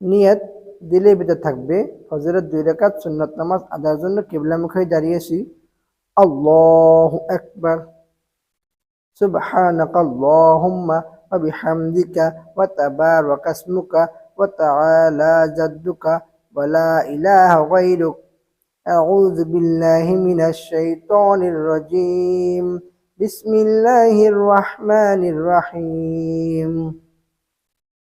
নিয়ত দিলে ভিতর থাকবে হজরত দুই রেখাত সুন্নত নামাজ আদার জন্য কিবলামুখী দাঁড়িয়েছি আল্লাহু আকবার سبحانك اللهم وبحمدك وتبارك اسمك وتعالى جدك ولا إله غيرك أعوذ بالله من الشيطان الرجيم بسم الله الرحمن الرحيم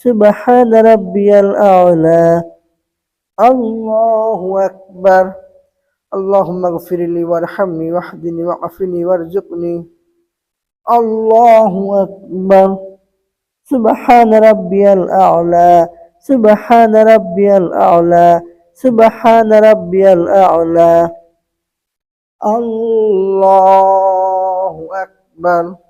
سبحان ربي الأعلى. الله أكبر. اللهم اغفر لي وارحمني واهدني وعافني وارزقني. الله أكبر. سبحان ربي الأعلى. سبحان ربي الأعلى. سبحان ربي الأعلى. الله أكبر.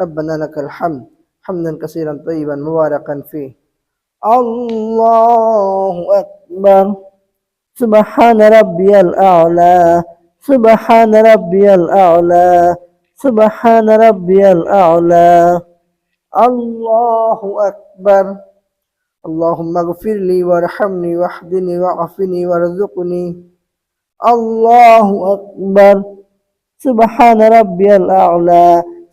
ربنا لك الحمد. حمدا كثيرا طيبا مباركا فيه. الله أكبر. سبحان ربي الأعلى. سبحان ربي الأعلى. سبحان ربي الأعلى. الله أكبر. اللهم اغفر لي وارحمني واهدني وعافني وارزقني. الله أكبر. سبحان ربي الأعلى.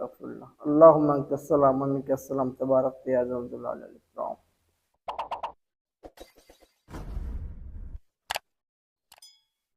أستغفر الله اللهم أنت السلام ومنك السلام تبارك يا ذا الجلال والإكرام